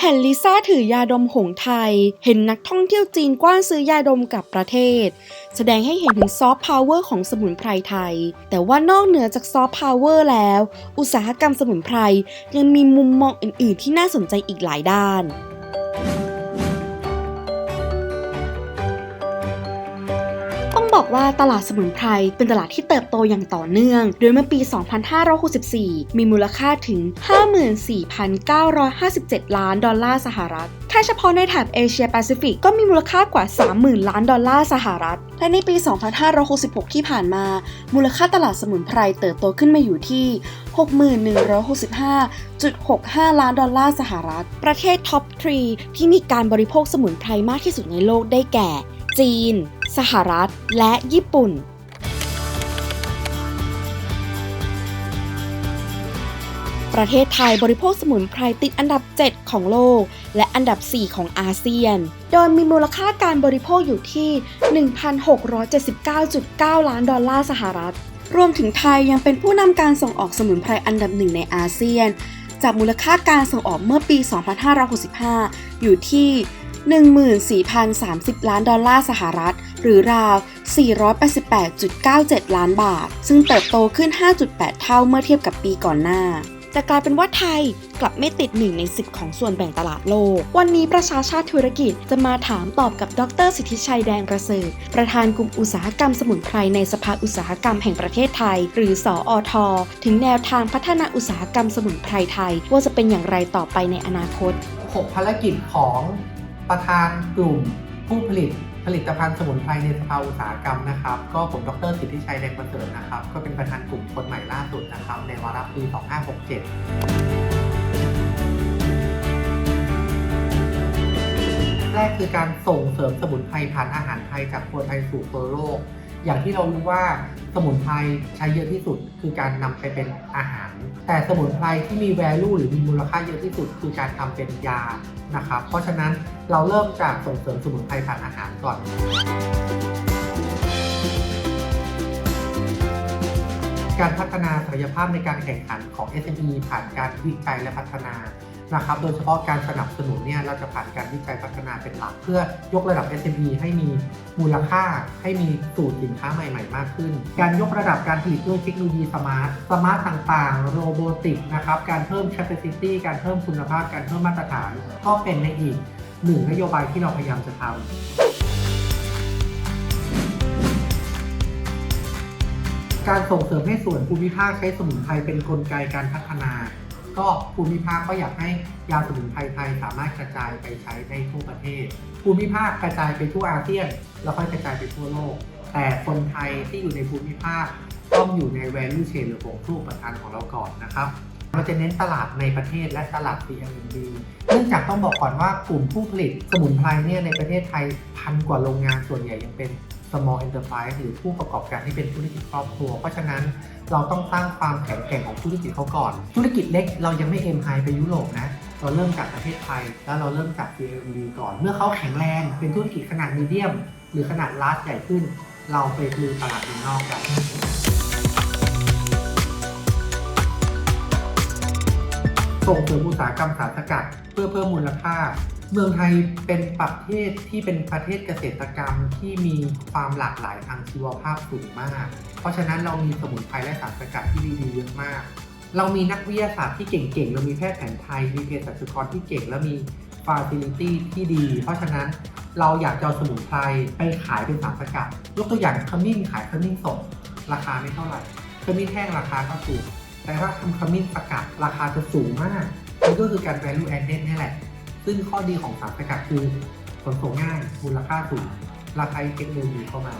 เห็นลิซ่าถือยาดมหงไทย เห็นนักท่องเที่ยวจีนกว้านซื้อยาดมกลับประเทศ แสดงให้เห็นถึงซอฟต์พาวเวอร์ของสมุนไพรไทย แต่ว่านอกเหนือจากซอฟต์พาวเวอร์แล้ว อุตสาหกรรมสมุนไพรยังมีมุมมองอื่น ๆ ที่น่าสนใจอีกหลายด้าน บอกว่าตลาดสมุนไพรเป็นตลาดที่เติบโตอย่างต่อเนื่อง โดยเมื่อปี 2564 มีมูลค่าถึง 54,957 ล้านดอลลาร์สหรัฐ แค่เฉพาะในแถบเอเชียแปซิฟิกก็มีมูลค่ากว่า 30,000 ล้านดอลลาร์สหรัฐ และในปี 2566 ที่ผ่านมา มูลค่าตลาดสมุนไพรเติบโตขึ้นมาอยู่ที่ 6165.65 ล้านดอลลาร์สหรัฐ ประเทศท็อป3ที่มีการบริโภคสมุนไพรมากที่สุดในโลกได้แก่ จีน สหรัฐ และญี่ปุ่น ประเทศไทยบริโภคสมุนไพรติดอันดับ 7 ของโลก และอันดับ 4 ของอาเซียน โดยมีมูลค่าการบริโภคอยู่ที่ 1,679.9 ล้านดอลลาร์สหรัฐ รวมถึงไทยยังเป็นผู้นำการส่งออกสมุนไพรอันดับหนึ่งในอาเซียน จากมูลค่าการส่งออกเมื่อปี 2565 อยู่ที่ 14,030 ล้านดอลลาร์สหรัฐ หรือราว 488.97 ล้านบาท ซึ่งเติบโตขึ้น 5.8 เท่าเมื่อเทียบกับปีก่อนหน้าแต่กลายเป็นว่าไทยกลับไม่ติด1ใน 10 ของส่วนแบ่งตลาดโลก วันนี้ประชาชาติธุรกิจจะมาถามตอบกับดรสิทธิชัยแดงประเสริฐ ประธานกลุ่มอุตสาหกรรมสมุนไพรในสภาอุตสาหกรรมแห่งประเทศไทย หรือสออทถึงแนวทางพัฒนาอุตสาหกรรมสมุนไพรไทย ว่าจะเป็นอย่างไรต่อไปในอนาคต 6 ภารกิจของ ประธานกลุ่มผู้ผลิตผลิตภัณฑ์สมุนไพรในสภาอุตสาหกรรมนะครับ ก็ผมดรสิทธิชัยแดงประเสริฐนะครับ ก็เป็นประธานกลุ่มคนใหม่ล่าสุดนะครับ ในวาระปี 2567 แรกคือการส่งเสริมสมุนไพรผ่านอาหารไทยจากคนไทยสู่โลก อย่างที่เรารู้ว่าสมุนไพรใช้เยอะที่สุดคือการนำไปเป็นอาหาร แต่สมุนไพรที่มี value หรือมีมูลค่าเยอะที่สุดคือการทำเป็นยานะครับ เพราะฉะนั้นเราเริ่มจากส่งเสริมสมุนไพรผ่านอาหารก่อนการพัฒนาศักยภาพในการแข่งขันของ SME ผ่านการวิจัยและพัฒนา นะครับ โดยเฉพาะการสนับสนุนเนี่ยเราจะผ่านการวิจัยพัฒนาเป็นหลัก เพื่อยกระดับ SME ให้มีมูลค่า ให้มีสูตรสินค้าใหม่ ๆ มากขึ้น การยกระดับการผลิตด้วยเทคโนโลยีสมาร์ท สมาร์ทต่างๆ โรบอติกนะครับ การเพิ่ม capacity การเพิ่มคุณภาพ การเพิ่มมาตรฐาน ก็เป็นในอีกหนึ่งนโยบายที่เราพยายามจะทำการส่งเสริมให้ส่วนภูมิภาคใช้สมุนไพรเป็นกลไกการพัฒนา ก็ภูมิภาคก็อยากให้ยาสมุนไพรไทยสามารถกระจายไปใช้ได้ทั่วประเทศ ภูมิภาคกระจายไปทั่วอาเซียน แล้วค่อยกระจายไปทั่วโลก แต่คนไทยที่อยู่ในภูมิภาคต้องอยู่ใน value chain หรือวงผู้ประทานของเราก่อนนะครับเราจะเน้นตลาดในประเทศและตลาด CMD เนื่องจากต้องบอกก่อนว่ากลุ่มผู้ผลิตสมุนไพรเนี่ยในประเทศไทยพันกว่าโรงงานส่วนใหญ่ยังเป็น small enterprise หรือผู้ประกอบการที่เป็นธุรกิจครอบครัว เพราะฉะนั้นเราต้องสร้างความแข็งแกร่งของธุรกิจเขาก่อน ธุรกิจเล็กเรายังไม่เอ็มไฮไปยุโรปนะเราเริ่มจากประเทศไทย แล้วเราเริ่มจาก CMD ก่อน เมื่อเขาแข็งแรงเป็นธุรกิจขนาดมีเดียม หรือขนาดลาร์จใหญ่ขึ้น เราไปลุยตลาดเมืองนอกกันส่งเสริมอุตสาหกรรมสารสกัด เพื่อเพิ่มมูลค่า เมืองไทยเป็นประเทศที่เป็นประเทศเกษตรกรรมที่มีความหลากหลายทางชีวภาพสูงมาก เพราะฉะนั้นเรามีสมุนไพรและสารสกัดที่ดีๆเยอะมาก เรามีนักวิทยาศาสตร์ที่เก่งๆ เรามีแพทย์แผนไทย มีเภสัชกรที่เก่ง และมีฟาซิลิตี้ที่ดี เพราะฉะนั้นเราอยากจะเอาสมุนไพรไปขายเป็นสารสกัด ยกตัวอย่างขมิ้นขายขมิ้นสดราคาไม่เท่าไหร่ขมิ้นแห้งราคาก็ถูกแต่ว่าทำขมิ้นสกัดราคาจะสูงมากนี่ก็คือการ value added นี่แหละ ซึ่งข้อดีของสารสกัดคือขนส่งง่ายมูลค่าสูงราคาเทคโนโลยีเข้ามา